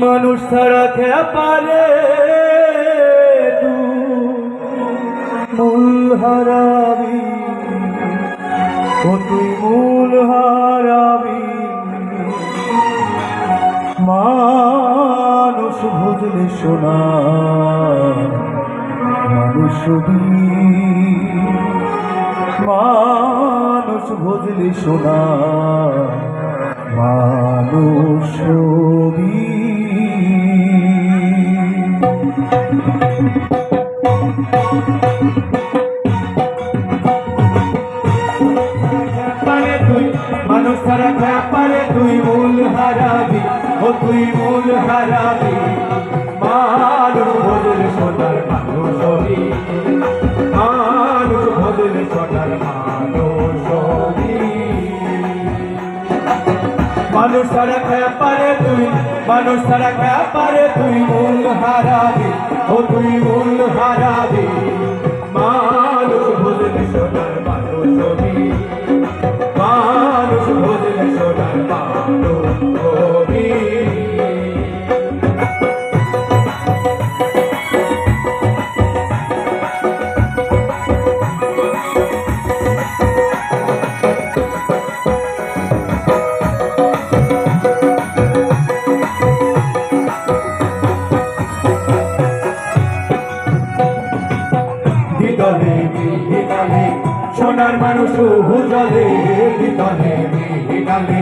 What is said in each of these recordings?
মানুষ ছাড়া খেয়া পারে মূল হারাবি ও তুই মূল হারাবি। মানুষ বুঝলে শোনা, মানুষ মানুষ বুঝলে শোনা মানুষ মানুষ ছাড়া খেয়া পারে তুই মূল হারাবি। ও তুই মূল হারাবি। মানুষ মানুষ ছাড়া খায়া পারে তুই, মানুষ ছাড়া খায়া পারে তুই মূল হারাবি, ও তুই মূল হারাবি। দিদলে দিদলে সোনার মানুষ হুজলে দিদলে দিদলে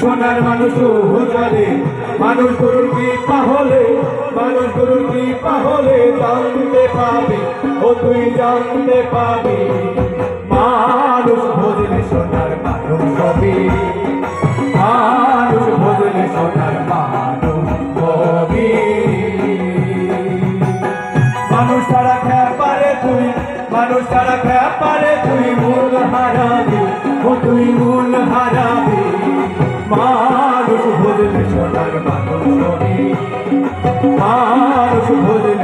সোনার মানুষ হুজলে মানুষ গরুর কি পাহলে মানুষ গরুর কি পাহলে জানতে পাবি, ও তুই জানতে পাবি মানুষ ভুললে সোনার মানুষ মানুষ ভুললে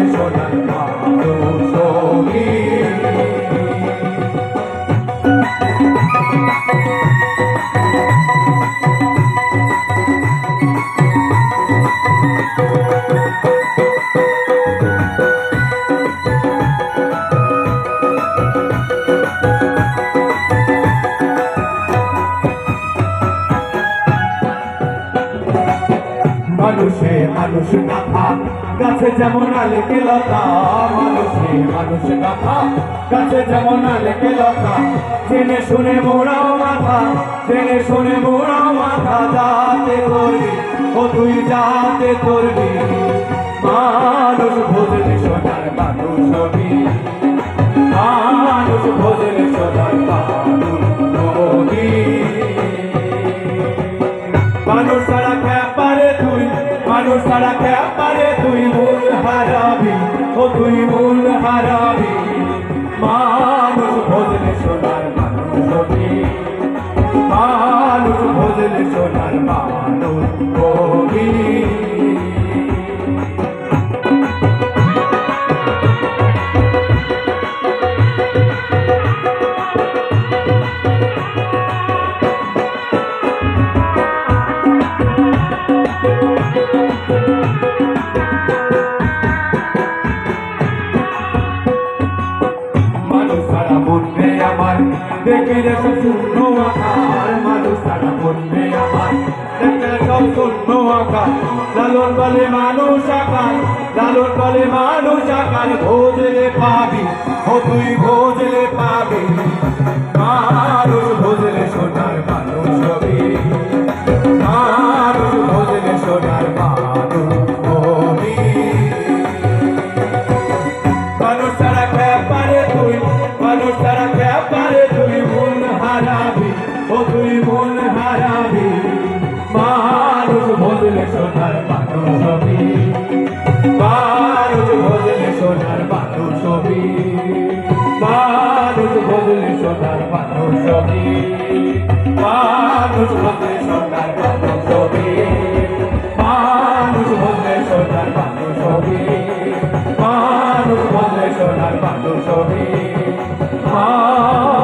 মানুষে, মানুষ কথা। গাছে যেমন আলেকে লতা, মানুষে, মানুষ কথা। গাছে যেমন আলেকে লতা, জেনে শুনে মোড়াও মাথা, জেনে শুনে মোড়াও মাথা, যাতে করবি ও তুই যাতে করবি মানুষ তুই মূল হারাবি। মানুষ ভোজলে সোনার মনে আমার দেখলে সব শূন্য আকার, মানুষ তারা মনে আমার। দেখলে সব শূন্য আকার, লালন বলে মানুষ আকার, লালন বলে মানুষ আকার, ভোজলে পাবি ও তুই ভোজলে পাবি। মানুষ ভোজলে সোনার মানুষ হবি মানুষ বদলে সোনার মানুষ হবি মানুষ বদলে সোনার মানুষ হবি মানুষ বদলে সোনার মানুষ হবি মানুষ বদলে সোনার মানুষ হবি মানুষ বদলে সোনার মানুষ হবি মানুষ